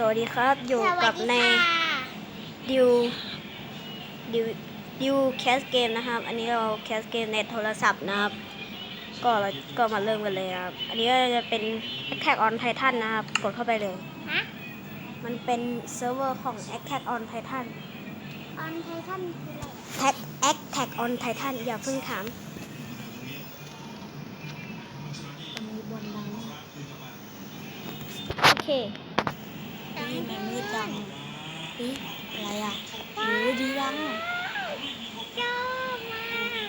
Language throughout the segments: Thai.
สวัสดีครับ อยู่กับในดิวดิวดิวแคสเกมนะครับ อันนี้เราแคสเกมในโทรศัพท์นะครับ ก็เราก็มาเริ่มกันเลยนะครับ อันนี้ก็จะเป็น Attack on Titan นะครับ กดเข้าไปเลยฮะมันเป็นเซิร์ฟเวอร์ของ Attack on Titan ออนไททันคืออะไร Attack Attack on Titan อย่าเพิ่งถามอันนี้บนดังโอเคนี่มันมืดจัง นี่อะไรอะโอ้ดีดังชอบมาก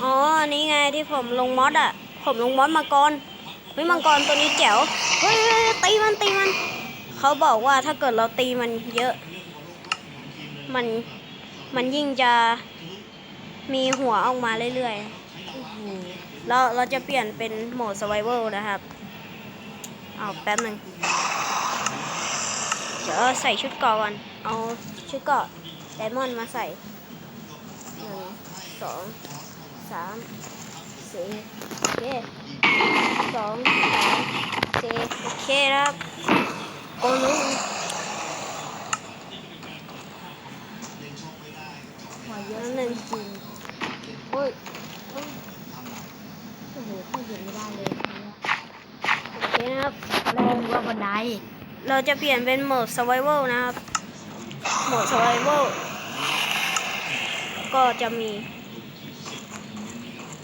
อ๋ออันนี้ไงที่ผมลงมอดอะ ผมลงมอดมาก่อนเฮ้ยมังกรตัวนี้แจ๋วเฮ้ยเฮ้ยเฮ้ยตีมันตีมัน เขาบอกว่าถ้าเกิดเราตีมันเยอะ มัน มันยิ่งจะมีหัวออกมาเรื่อยโอ้โหๆเราเราจะเปลี่ยนเป็นโหมด survival นะครับ เอาแป๊บหนึ่ง เดี๋ยวใส่ชุดเกาะก่อน เอาชุดเกาะไดมอนด์มาใส่หนึ่งสองสามสี่โอเคสองสามสี่โอเคครับโอ้ลุงหัวเยอะนั่นหนึ่งจริงโอ้ยโอ้โหเขาเห็นไม่ได้เลยโอเคนะครับเราว่าบันได เราจะเปลี่ยนเป็นโหมด survival นะครับ โหมด survival ก็จะมี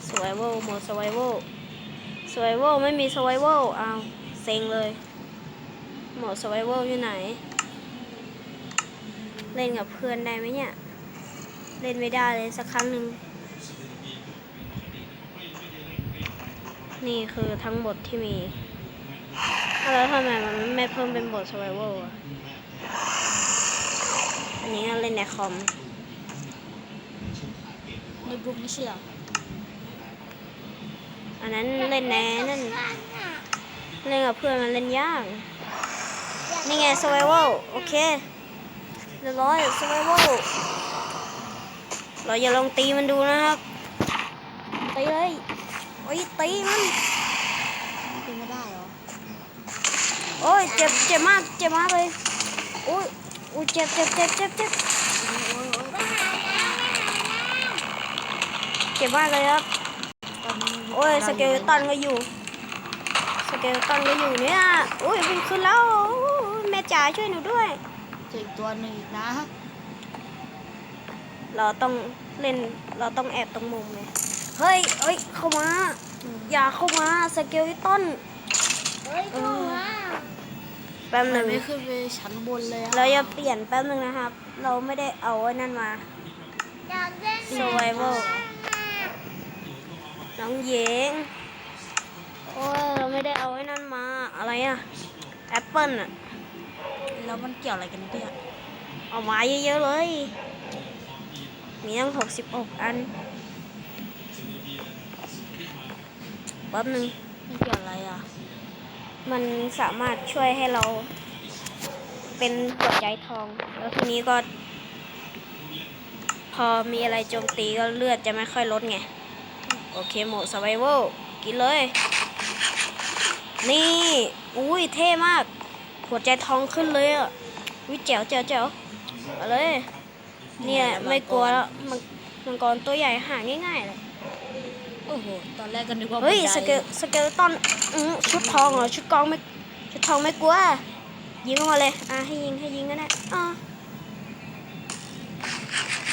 survival โหมด survival survival ไม่มี survival อ้าเซ็งเลย โหมด survival อยู่ไหน เล่นกับเพื่อนได้ไหมเนี่ย เล่นไม่ได้เลยสักครั้งหนึ่งนี่คือทั้งหมดที่มี แล้วทำไมมันไม่เพิ่มเป็นบท survival อะ อันนี้เล่นในคอมในบุ๊กไม่เชื่ออันนั้นเล่นในนั่น เล่นกับเพื่อนมันเล่นยาก นี่ไง survival โอเคเรียบร้อย survival เราอย่าลองตีมันดูนะครับ ตีเลย โอ้ยตีมันเป็นไม่ได้เหรอ โอ้ยเจ็บเจ็บมากเจ็บมากเลยโอ้ยโอ้ยเจ็บเจ็บเจ็บเจ็บเจ็บโอ้ยโอ้ยโอ้ยเจ็บมากเลยครับตอนนี้โอ้ยสเกลตันก็อยู่สเกลตันก็อยู่เนี่ยโอ้ยวิ่งขึ้นแล้วโอ้ยแม่จ๋าช่วยหนูด้วยเจออีกตัวหนึ่งอีกนะ เราต้องเล่นเราต้องแอบตรงมุมเลยเฮ้ยเอ้ยเข้ามา อย่าเข้ามาสเกลตันเฮ้ยถูกอะ แป๊บหมันึ่นงไม่ขึ้นไปชั้นบนเลยอะเราจะเปลี่ยนแป๊บหนึ่งนะครับ เราไม่ได้เอาไอ้นั่นมาอยากเล่น Survival น้องเยงโอ้ยเราไม่ได้เอาไอ้นั่นมา อะไรอะแอปเปิลอะแล้วมันเกี่ยวอะไรกันเนี่ยเอามาเยอะๆเลย มีตั้งหกสิบกอันแป๊บหนึ่งมันเกี่ยวอะไรอะ มันสามารถช่วยให้เราเป็นหัวใจทอง แล้วทีนี้ก็ พอมีอะไรโจมตีก็เลือดจะไม่ค่อยลดไง โอเคโหมด survival กินเลย นี่ อุ้ยเท่มากหัวใจทองขึ้นเลยอะอุ้ยแจ๋วแจ๋วแจ๋วเอาเลย เนี่ย ไม่กลัวแล้ว มังมังกรตัวใหญ่หาง่ายๆเลย อ้โห ตอนแรกก็นึกว่าเฮ้ยบันไดสเกลสเกลตอนอื้อชุดทองเหรอ ชุดกองไม่ ชุดทองไม่กลัว ยิงออกมาเลย อะให้ยิงให้ยิงก็ได้อะ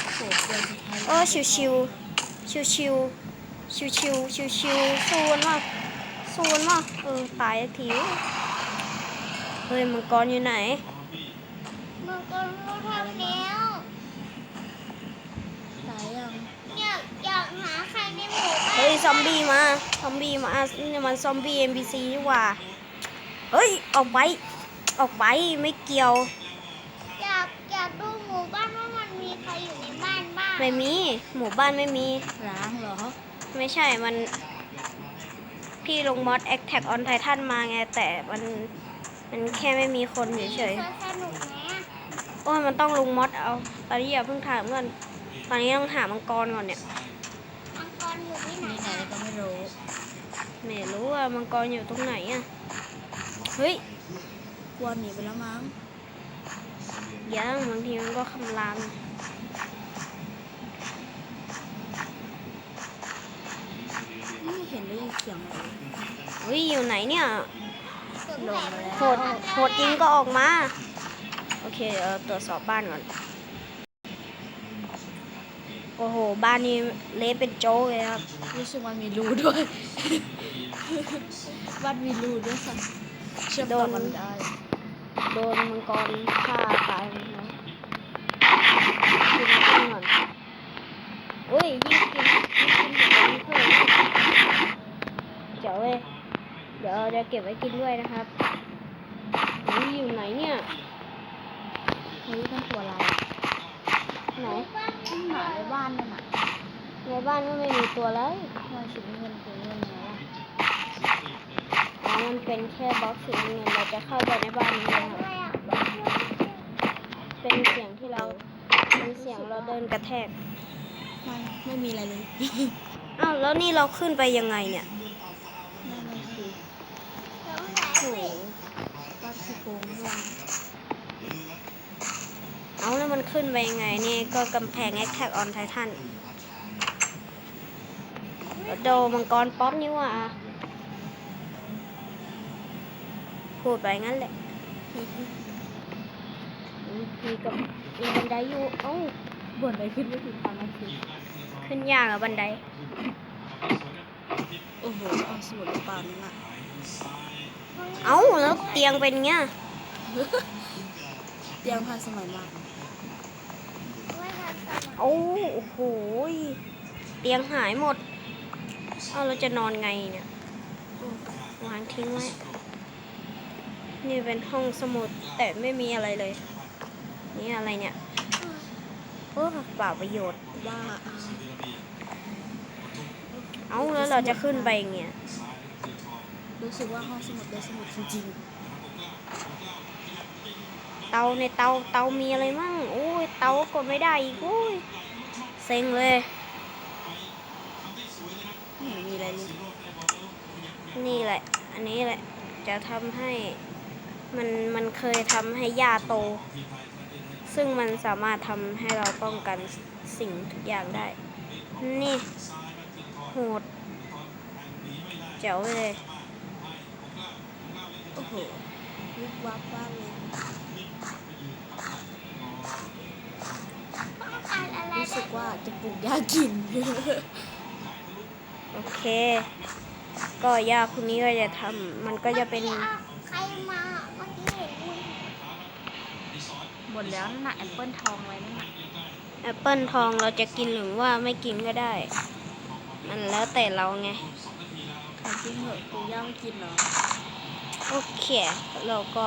โอ้โหเกินสุดท้ายโอ้ชิวชิวชิวชิวชิวชิวชิวชิวๆสู้กันมากสู้กันมากเออตายสักทีเฮ้ยมังกรอยู่ไหนมันก็รู้ทำแล้วตายยัง อยากอยากหาใครในหมู่บ้านเฮ้ยซอมบี้มา ซอมบี้มานี่มันซอมบี้ NPC นี่หว่า เฮ้ย ออกไป ออกไป ไม่เกี่ยว อยากอยากดูหมู่บ้านว่ามันมีใครอยู่ในบ้านบ้างไม่มี หมู่บ้านไม่มี ล้างเหรอ ไม่ใช่ มัน พี่ลงมอด Attack on Titan มาไง แต่มัน มันแค่ไม่มีคนเฉยเคยสนุกไหมอะๆโอ้ยมันต้องลงมอดเอา ตอนนี้อย่าเพิ่งถามก่อนตอนนี้ต้องหามังกรก่อนเนี่ยมังก รอยู่ที่ไหนนี่ไหนก็ไม่รู้ไม่รู้ว่ามังกรอยู่ตรงไหนอะเฮ้ยกลัวหนีไปแล้วมั้งเยังบางทีมันก็คำรามไม่เห็นได้ยินเสียงเลยเฮ้ยอยู่ไหนเนี่ยสงลสังยมาแล้วโหดโหดจริงก็ออกมา โอเคเดี๋ยวเราตรวจสอบบ้านก่อน โอ้โห บ้านนี้เละเป็นโจ๊กเลยครับ รู้สึกมันมีรูด้วย บ้านมีรูด้วยค่ะเชื่อมต่อกันได้ โดนมังกรฆ่าตายเลยนะกินน้ำก่อนอุ้ยยิ่งกินยิ่งกินเดี๋ยวมันเพิ่มเจ๋วเลยเดี๋ยวเราจะเก็บไว้กินด้วยนะครับอุ้ยอยู่ไหนเนี่ยเฮ้ยนั่นตัวอะไรไหนนั่น หมาในบ้านนั่นน่ะในบ้านก็ไม่มีตัวแล้วทำไมสีเงินสีเงินเนี่ยวะอ๋อมันเป็นแค่บล็อกสีเงินเราจะเข้าไปในบ้านนี้นะครับอะไรอะเป็นเสียงที่เราเป็นเสียงเราเดินกระแทกไม่ไม่มีอะไรเลย อ้าวแล้วนี่เราขึ้นไปยังไงเนี่ย นั่นมันคือ สงสัย โอ้โห สิ บ้านที่โกงข้างล่าง เอาแล้ว มันขึ้นไปยังไงนี่ก็กำแพง Attack on Titan โดมังกรป๊อปนี่หว่าพูดไปงั้นแหละมีกับมีบันไดอยู่เอ้าบนอะไรขึ้นไม่ถึงตามนาทีขึ้นยากอะบันได โอ้โหเอาสมุดหรือเปล่านั่นน่ะเอ้าแล้วเตียงเป็นเงี้ย เตียงทันสมัยมากไม่ทันสมัย โอ้โอ้โหยเตียงหายหมด เอาเราจะนอนไงเนี่ยโอ้วางทิ้งไว้ นี่เป็นห้องสมุดแต่ไม่มีอะไรเลย นี่อะไรเนี่ยโอ้เปล่าประโยชน์ว่าอ่าเอ้าแล้วเราจะขึ้นไปอย่างเงี้ยรู้สึกว่าห้องสมุดเป็นสมุดจริงเตาในเตาเตามีอะไรมั่งโอ้ ยเตาก็กดไม่ได้อีกโอ้ยเซ็งเลยๆไม่เห็นมีอะไรเลยนี่แหละ อันนี้แหละ จะทำให้มันมันเคยทำให้หญ้าโต ซึ่งมันสามารถทำให้เราป้องกันสิ่งทุกอย่างได้ นี่โหดเจ๋วเลย โอ้โหวิบวับบ้านเลย ต้องกา รอะไรรู้สึกว่าจะปลูกหญ้ากิน โอเค ก็หญ้าพวกนี้ก็จะทำมันก็จะเป็นมื่อกี้ใครมาเมื่อกี้เห็นคุณหมดแล้วนั่นน่ะแอปเปิลทองไว้นั่นน่ะแอปเปิลทองเราจะกินหรือว่าไม่กินก็ได้ มันแล้วแต่เราไงขายจริงเหอะปลูกหญ้าไม่กินเหรอ โอเค เราก็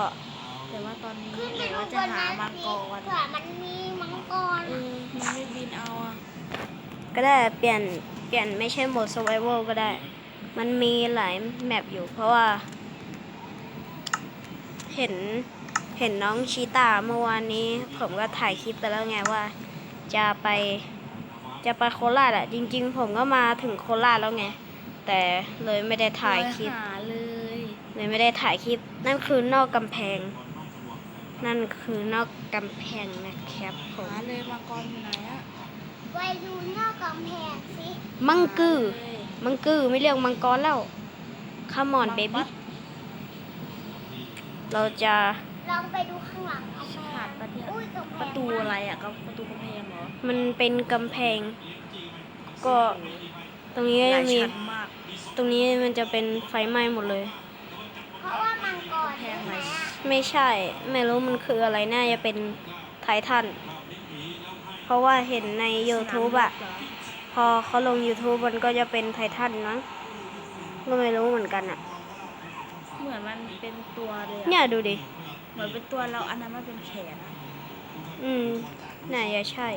แต่ว่าตอนนี้ขึ้นไปเดี๋ยวดูว่าบจะนหานั้นมังกรเผื่อมันมีมังกรเออมันไม่บินเอาอะก็ได้เปลี่ยนเปลี่ยนไม่ใช่โหมด survival ก็ได้ มันมีหลายแมปอยู่ เพราะว่า เห็นเห็นน้องชีตาเมื่อวานนี้ ผมก็ถ่ายคลิปไปแล้วไงว่า จะไปจะไปโคราชอะจริง ๆ ผมก็มาถึงโคราชแล้วไง แต่เลยไม่ได้ถ่ายคลิป หาเลย เลยไม่ได้ถ่ายคลิป นั่นคือนอกกำแพง นั่นคือนอกกำแพงนะครับผมหาเลยมังกรอยู่ไหนอะไปดูนอกกำแพงสิมังกือหาเลยมังกือไม่เรียกมังกรแล้ว Come on มัง baby ปั๊ดเราจะลองไปดูข้างหลังกำแพหางดประเทศอุ้ยกำแพงประตูอะไรอะก็ประตูกำแพงเหรอมันเป็นกำแพง ก็ตรงนี้หลายมีชั้นมากตรงนี้มันจะเป็นไฟไหม้หมดเลย เพราะว่ามังกรใช่ไหมอะ ไม่ใช่ ไม่รู้มันคืออะไรน่าจะเป็นไททัน เพราะว่าเห็นใน YouTube อะพอเขาลง YouTube มันก็จะเป็นไททันมั้งก็ไม่รู้เหมือนกันอะเหมือนมันเป็นตัวเลยอะเนี่ยดูดิ เหมือนเป็นตัวเราอันนั้นมันเป็นแขนอะอืม น่าจะใช่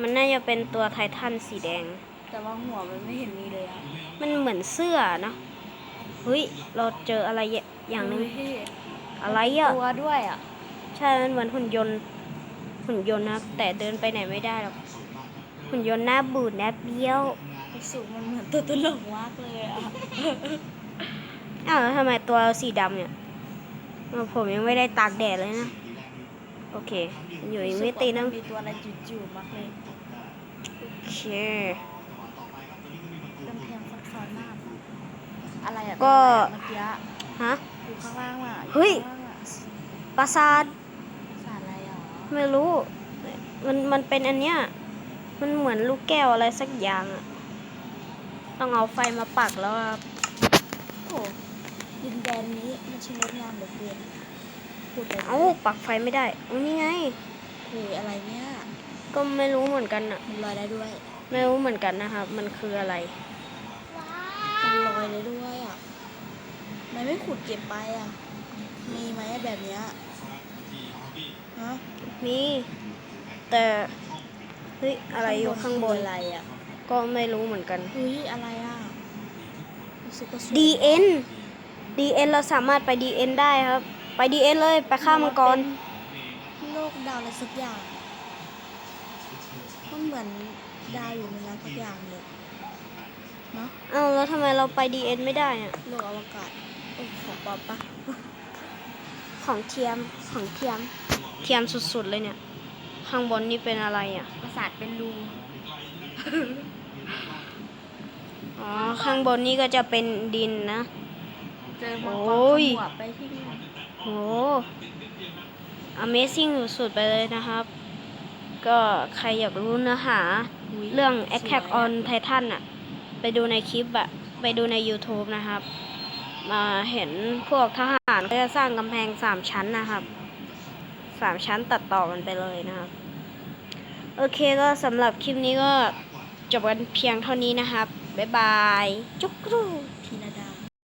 มันน่าจะเป็นตัวไททันสีแดง แต่ว่าหัวมันไม่เห็นมีเลยอะมันเหมือนเสื้อเนาะเฮ้ย เราเจออะไรอย่างหนึง เฮ้ย อะไรอะตัวด้วยอะ ใช่ มันเหมือนหุ่นยนต์ หุ่นยนต์นะครับแต่เดินไปไหนไม่ได้หรอก หุ่นยนต์หน้าบูดหน้าเบี้ยวรู้สึกมันเหมือนตัวตลกมากเลยอะ อ้าวแล้วทำไมตัวเราสีดำเนี่ยเออผมยังไม่ได้ตากแดดเลยนะ โอเค อยู่อีกมิตินึงมีตัวอะไรจืดๆมากเลย โอเคกำแพงซับซ้อนมาก อะไรอะก็เมื่อกี้ฮะ อยู่ข้างล่างอะเฮ้ยข้างล่างอะปราสาทสารอะไรอะไม่รู้ มันมันเป็นอันเนี้ย มันเหมือนลูกแก้วอะไรสักอย่างอะต้องเอาไฟมาปักแล้วครับโอ้ดินแดนนี้มันช่างงดงามเหลือเกินพูดไปเอ้าปักไฟไม่ได้เอานี่ไงเฮ้ยอะไรเนี่ยก็ไม่รู้เหมือนกันอะมันลอยได้ด้วยไม่รู้เหมือนกันนะครับ มันคืออะไรว้ามันวลอยได้ด้วยอะ มันไม่ขุดเก็บไปอะ มีไหมอะแบบเนี้ยฮะมี แต่เฮ้ยอะไรอยู่ข้างบนคืออะไรอะ ก็ไม่รู้เหมือนกันเฮ้ยอะไรอะรู้สึกว่าสวย DN DN เราสามารถไป DN ได้ครับ ไป DN เลยไปฆ่ามังกรโลกดาวอะไรสักอย่างมันเหมือนดาวอยู่ในนั้นสักอย่างเลยเนาะเอ้าแล้วทำไมเราไป DN ไม่ได้อะโลกอวกาศโอ้ ของปลอมปะของเทียมของเทียมเทียมสุดๆเลยเนี่ย ข้างบนนี่เป็นอะไรอะ ประสาทเป็นรูอ๋อ ข้างบนนี่ก็จะเป็นดินนะ เจอมังกโอ้รยขมวดไปที่นี่โห Amazing สุดๆไปเลยนะครับ ก็ใครอยากรู้เนื้อหายเรื่องสวย Attack on Titan อะไปดูในคลิปอะไปดูใน YouTube นะครับ มาเห็นพวกทหารเขาจะสร้างกำแพงสามชั้นนะครับสามชั้นตัดต่อมันไปเลยนะครับ โอเคก็สำหรับคลิปนี้ก็จบกันเพียงเท่านี้นะครับ บ๊ายบาย จุ๊กรูทีนา